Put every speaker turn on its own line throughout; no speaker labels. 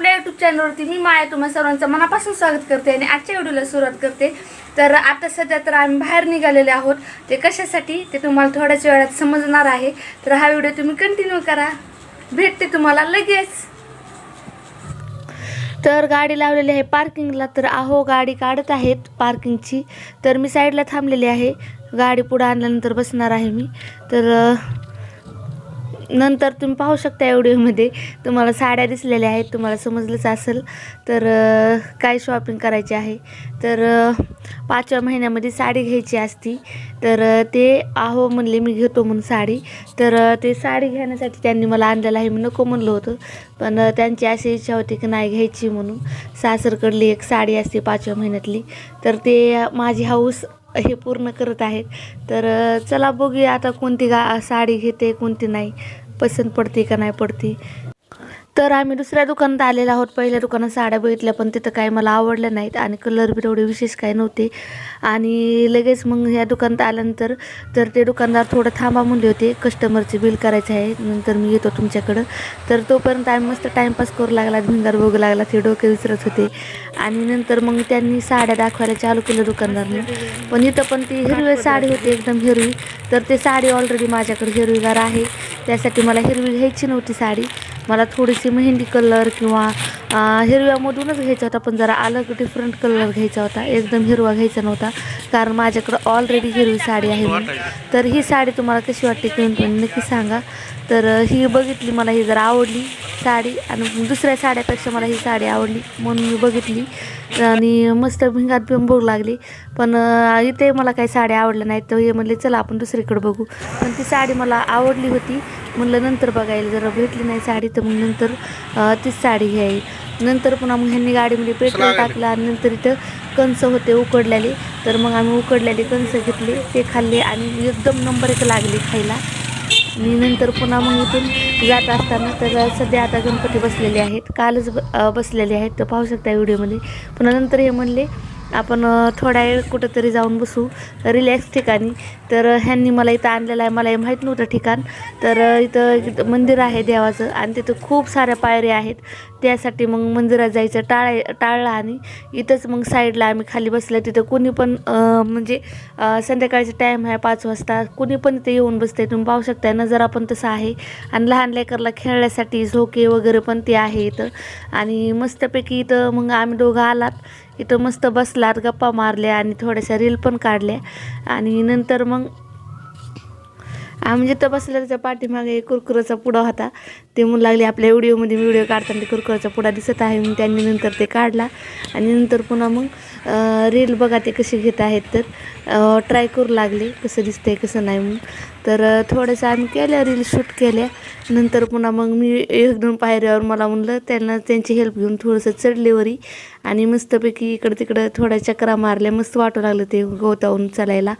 आपल्या यूट्यूब चॅनलवरती मी माया तुम्हा सर्वांचं मनापासून स्वागत करते आणि आजच्या व्हिडिओला सुरुवात करते. तर आता सध्या तर आम्ही बाहेर निघालेले आहोत. ते कशासाठी ते तुम्हाला थोड्याच वेळात समजणार आहे. तर हा व्हिडिओ तुम्ही कंटिन्यू करा. भेटते तुम्हाला लगेच. तर गाडी लावलेली आहे पार्किंगला तर आहो गाडी काढत आहेत पार्किंगची तर मी साईडला थांबलेली आहे. गाडी पुढं आणल्यानंतर बसणार आहे मी. तर नंतर तुम्ही पाहू शकता या व्हिडिओमध्ये. तुम्हाला साड्या दिसलेल्या आहेत तुम्हाला समजलंच असेल. तर काय शॉपिंग करायची आहे? तर पाचव्या महिन्यामध्ये साडी घ्यायची असती. तर ते आहो म्हणले मी घेतो म्हणून साडी. तर ते साडी घेण्यासाठी त्यांनी मला आणलेलं आहे. मी नको म्हणलं होतं. पण त्यांची अशी इच्छा होती की नाही घ्यायची म्हणून. सासरकडली एक साडी असते पाचव्या महिन्यातली. तर ते माझी हाऊस हे पूर्ण करत आहेत. तर चला बघूया आता कोणती गा साडी घेते कोणती नाही. पसंत पडते का नाही पडते. तर आम्ही दुसऱ्या दुकानात आलेलो आहोत. पहिल्या दुकानात साड्या बघितल्या पण तिथं काही मला आवडल्या नाहीत आणि कलर बी तेवढे विशेष काही नव्हते. आणि लगेच मग ह्या दुकानात आल्यानंतर तर ते दुकानदार थोडं थांबा म्हणले होते. कस्टमरचे बिल करायचे आहे नंतर मी येतो तुमच्याकडं. तर तोपर्यंत आम्ही मस्त टाईमपास करू लागला भिंगार बघू लागला ते डोके विसरत होते. आणि नंतर मग त्यांनी साड्या दाखवायला चालू केलं दुकानदारने. पण इथं पण ती हिरवी साडी होती एकदम हिरवी. तर ते साडी ऑलरेडी माझ्याकडे हिरवीगार आहे. त्यासाठी मला हिरवी घ्यायची नव्हती साडी. मला थोडीशी मेहंदी कलर किंवा हिरव्यामधूनच घ्यायचा होता पण जरा अलग डिफरंट कलर घ्यायचा होता. एकदम हिरवा घ्यायचा नव्हता कारण माझ्याकडं ऑलरेडी हिरवी साडी आहे तर ही साडी तुम्हाला कशी वाटते किंवा तुम्ही नक्की सांगा. तर ही बघितली मला ही जरा आवडली साडी आणि दुसऱ्या साड्यापेक्षा मला ही साडी आवडली म्हणून मी बघितली. आणि मस्त भिंगात बिंब बघू लागली. पण इथे मला काही साड्या आवडल्या नाहीत तर हे म्हणले चला आपण दुसरीकडे बघू. पण ती साडी मला आवडली होती. म्हणलं नंतर बघायला जरा भेटली नाही साडी तर मग नंतर तीच साडी घ्यावी. नंतर पुन्हा मग ह्यांनी गाडीमध्ये पेट्रोल टाकलं आणि नंतर इथं कंस होते उकडलेले. तर मग आम्ही उकडलेले कंस घेतले ते खाल्ले आणि एकदम नंबर एक लागले खायला. आणि नंतर पुन्हा मग इथून जात असताना तर सध्या आता गणपती बसलेले आहेत. कालच बसलेले आहेत. तर पाहू शकता व्हिडिओमध्ये. पुन्हा नंतर हे म्हणले आपण थोडा वेळ कुठंतरी जाऊन बसू. रिलॅक्स ठिकाणी. तर ह्यांनी मला इथं आणलेलं आहे. मला माहीत नव्हतं ठिकाण. तर इथं इथं मंदिर आहे देवाचं आणि तिथं खूप साऱ्या पायऱ्या आहेत. त्यासाठी मग मंदिरात जायचं. टाळाय टाळलं आणि इथंच मग साईडला आम्ही खाली बसलं तिथं कोणी पण म्हणजे संध्याकाळचा टाईम आहे पाच वाजता. कोणी पण इथे येऊन बसते तुम्ही पाहू शकता नजरा पण तसा आहे. आणि लहान लेकरला खेळण्यासाठी झोके वगैरे पण ते आहे इथं. आणि मस्तपैकी इथं मग आम्ही दोघं आलात. इथं मस्त बसलात गप्पा मारल्या आणि थोड्याशा रील पण काढल्या. आणि नंतर मग आम्ही म्हणजे जिथं बसलं त्याच्या पाठीमागे कुरकुराचा पुडा होता. ते म्हणू लागले आपल्या व्हिडिओमध्ये व्हिडिओ काढताना ते कुरकुराचा पुडा दिसत आहे मग त्यांनी नंतर ते काढला. आणि नंतर पुन्हा मग रील बघा ते कसे घेत आहेत तर ट्राय करू लागले कसं दिसतंय कसं नाही म्हणून. तर थोडंसं आम्ही केल्या रील शूट केल्या. नंतर पुन्हा मग मी एक दोन पायऱ्यावर मला म्हणलं त्यांना त्यांची हेल्प घेऊन थोडंसं चढले वरी. आणि मस्तपैकी इकडं तिकडं थोड्या चक्रा मारल्या मस्त वाटू लागलं ते गवतावरून चालायला.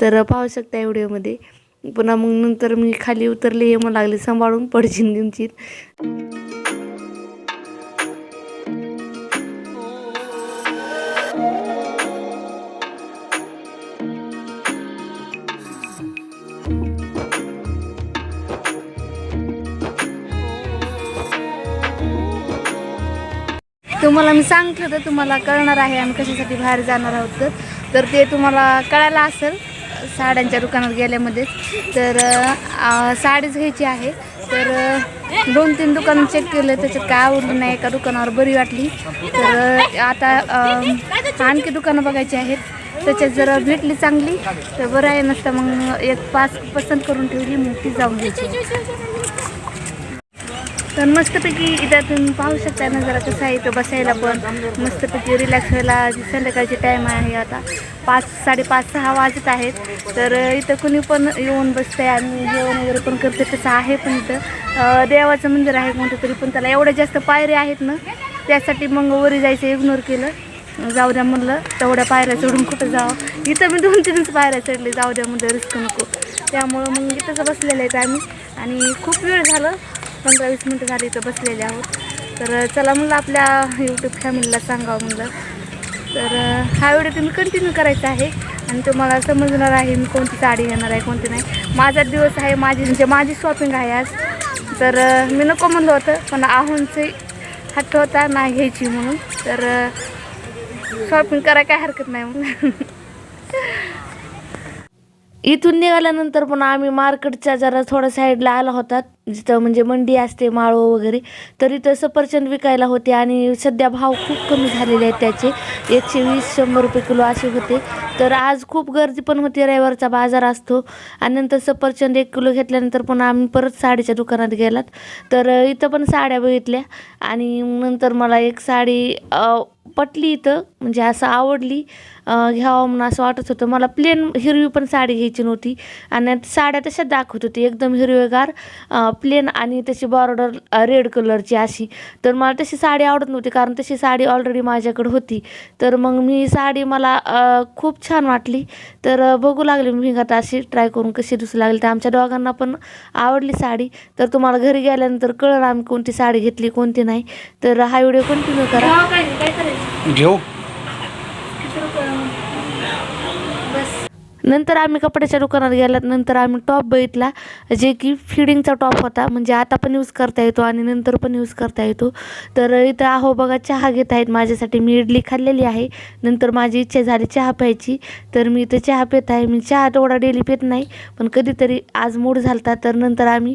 तर पाहू शकता व्हिडिओमध्ये. पुन्हा मग नंतर मी खाली उतरले हे मला लागले सांभाळून पडशीन दिमचीत तुम्हाला मी सांगितलं तर तुम्हाला कळणार आहे आम्ही कशासाठी बाहेर जाणार आहोत तर. तर ते तुम्हाला कळायला असेल साड्यांच्या दुकानात गेल्यामध्ये तर साडीच घ्यायची आहे. तर दोन तीन दुकानं चेक केलं त्याच्यात काय आवडलं नाही एका दुकानावर बरी वाटली. तर आता आणखी दुकानं बघायची आहेत. त्याच्यात जर भेटली चांगली. तर बरं आहे नसतं मग एक पाच पसंत करून ठेवली मग ती जाऊन घ्यायची. तर मस्तपैकी इथं तुम्ही पाहू शकता ना जरा कसं आहे इथं बसायला पण. मस्तपैकी रिलॅक्स व्हायला जी संध्याकाळची टाईम आहे आता. पाच साडेपाच सहा वाजत आहेत. तर इथं कुणी पण येऊन बसते आणि जेवण वगैरे पण करते तसं आहे पण इथं. देवाचं मंदिर आहे कोणतं तरी पण त्याला एवढ्या जास्त पायऱ्या आहेत ना त्यासाठी मग वरी जायचं इग्नोर केलं. जाऊ द्या म्हणलं तेवढ्या पायऱ्या चढून कुठं जावं? इथं मी दोन तीनच पायऱ्या चढले जाऊ द्या म्हणजे रिस्क नको. त्यामुळं मग इथंच बसलेलं आहेत आम्ही. आणि खूप वेळ झालं. पंधरा वीस मिनटं झाली इथं बसलेले आहोत. तर चला म्हणलं आपल्या यूट्यूब फॅमिलीला सांगावं म्हणलं. तर हा व्हिडिओ तुम्ही कंटिन्यू करायचा आहे. आणि तुम्हाला समजणार आहे मी कोणती साडी घेणार आहे कोणती नाही. माझा दिवस आहे माझी म्हणजे माझी शॉपिंग आहे आज. तर मी नको म्हणलं होतं पण आहोंचे हट्ट होता नाही घ्यायची म्हणून. तर शॉपिंग करायला काय हरकत नाही मग इथून निघाल्यानंतर पण आम्ही मार्केटच्या जरा थोड्या साईडला आला होता. जिथं म्हणजे मंडी असते माळो वगैरे तर इथं सफरचंद विकायला होते आणि सध्या भाव खूप कमी झालेले आहेत त्याचे. एकशे वीस शंभर रुपये किलो असे होते. तर आज खूप गर्दी पण होती रविवारचा बाजार असतो आणि नंतर सफरचंद एक किलो घेतल्यानंतर पण आम्ही परत साडीच्या दुकानात गेलात. तर इथं पण साड्या बघितल्या आणि नंतर मला एक साडी पटली इथं म्हणजे असं आवडली घ्यावं म्हणून असं वाटत होतं. मला प्लेन हिरवी पण साडी घ्यायची नव्हती आणि साड्या तशा दाखवत होती एकदम हिरवेगार प्लेन आणि त्याची बॉर्डर रेड कलरची अशी. तर मला तशी साडी आवडत नव्हती कारण तशी साडी ऑलरेडी माझ्याकडे होती. तर मग मी साडी मला खूप छान वाटली. तर बघू लागले मी आता अशी ट्राय करून कशी दिसू लागली. तर आमच्या दोघांना पण आवडली साडी. तर तुम्हाला घरी गेल्यानंतर कळलं आम्ही कोणती साडी घेतली कोणती नाही. तर हा व्हिडिओ कंटिन्यू करा. काय करायचं?
घेऊ.
नंतर आम्ही कपड्याच्या दुकानात गेल्यात नंतर आम्ही टॉप बघितला जे की फिडिंगचा टॉप होता. म्हणजे आता पण यूज करता येतो आणि नंतर पण यूज करता येतो. तर इथं आहो बघा चहा घेत आहेत. माझ्यासाठी मी इडली खाल्लेली आहे. नंतर माझी इच्छा झाली चहा प्यायची. तर मी इथं चहा पित आहे. मी चहा तेवढा डेली पित नाही पण कधीतरी आज मूड झालता. तर नंतर आम्ही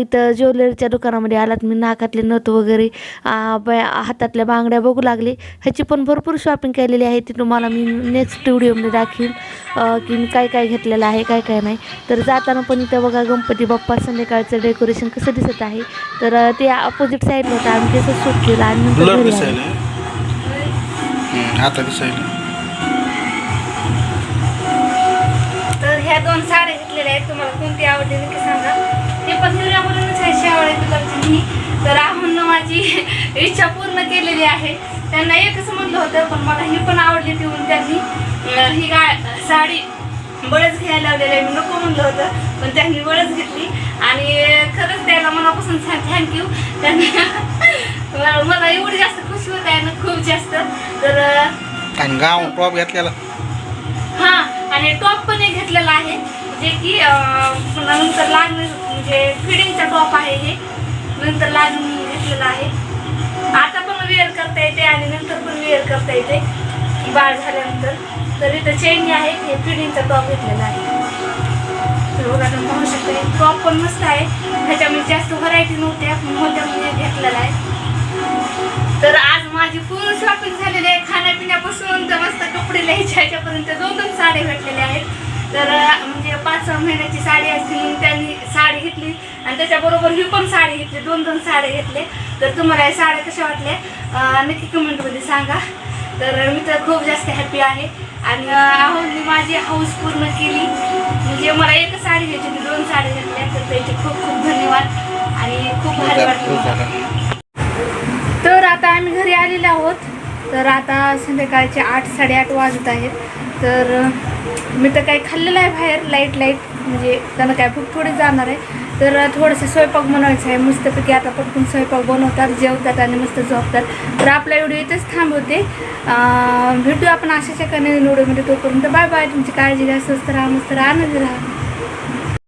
इथं ज्वेलरीच्या दुकानामध्ये आलात. मी नाकातले नथ वगैरे हातातल्या बांगड्या बघू लागले. ह्याची पण भरपूर शॉपिंग केलेली आहे. ती तुम्हाला मी नेक्स्ट व्हिडिओमध्ये दाखवीन. की मी काय काय घेतलेलं आहे काय काय नाही. तर जाताना पण इथं बघा गणपती बाप्पा संध्याकाळचं डेकोरेशन कसं दिसत आहे. तर ते अपोजिट साईडला होतं आम्ही त्याचं शूट केलं आणि नंतर
ब्लर
घरी आलो.
दिसायला हम्म, आता दिसायला.
तर ह्या दोन साड्या घेतलेल्या आहेत तुम्हाला कोणती आवडली नक्की सांगा. ते पण हिरव्या मुलांनाच आहे शेवाळे मी तर माझी इच्छा पूर्ण केलेली आहे. त्यांना एकच म्हणलं होतं पण मला ही पण आवडली ती म्हणून त्यांनी अं, ही गा साडी बळच घ्यायला लावलेली आहे. मी नको म्हणलं होतं पण त्यांनी बळच घेतली. आणि खरंच त्याला मनापासून थँक्यू त्यांनी मला- एवढी जास्त खुशी होत आहे ना खूप जास्त. तर
गाव टॉप घेतलेला.
हा आणि टॉप पण एक घेतलेला आहे. जे की नंतर लागणे म्हणजे फिडिंगचा टॉप आहे हे. नंतर लागून घेतलेला आहे. आता पण वेअर करता येते आणि नंतर पण वेअर करता येते. बाळ झाल्यानंतर. तर इथं चेंज आहे. हे फिडिंगचा टॉप घेतलेला आहे. तर बघा तुम्ही पाहू शकता टॉप पण मस्त आहे. ह्याच्यामध्ये जास्त व्हरायटी नव्हत्या मोठ्या म्हणजे घेतलेला आहे. तर आज माझी पूर्ण शॉपिंग झालेली आहे. खाण्यापिण्यापासून तर मस्त कपडे लिहायचे ह्याच्यापर्यंत दोन दोन साड्या भेटलेल्या आहेत. तर म्हणजे पाच सहा महिन्याची साडी असती म्हणून त्यांनी साडी घेतली. आणि त्याच्याबरोबर ही पण साडी घेतली दोन दोन साड्या घेतले. तर तुम्हाला या साड्या कशा वाटल्या नक्की कमेंटमध्ये सांगा. तर मी तर खूप जास्त हॅपी आहे. आणि मी माझी हाऊस पूर्ण केली. म्हणजे मला एक साडी घ्यायची होती दोन साड्या घेतल्या. तर त्याचे खूप खूप धन्यवाद आणि खूप भारी वाटलं. तर आता आम्ही घरी आलेलो आहोत. तर आता संध्याकाळचे आठ साडेआठ वाजत आहेत. तर मी तर काही खाल्लेलं आहे बाहेर लाइट लाइट म्हणजे त्यांना काय भूक थोडी जाणार आहे. तर थोडंसं स्वयंपाक बनवायचं आहे. मस्तपैकी आता पटकून स्वयंपाक बनवतात जेवतात आणि मस्त झोपतात. तर आपला व्हिडिओ इथेच थांबवते. भेटू आपण अशाच्या एका नवीन व्हिडिओमध्ये तोपर्यंत बाय बाय. तुमची काळजी घ्या स्वस्त राहा मस्त राहा आनंदी राहा.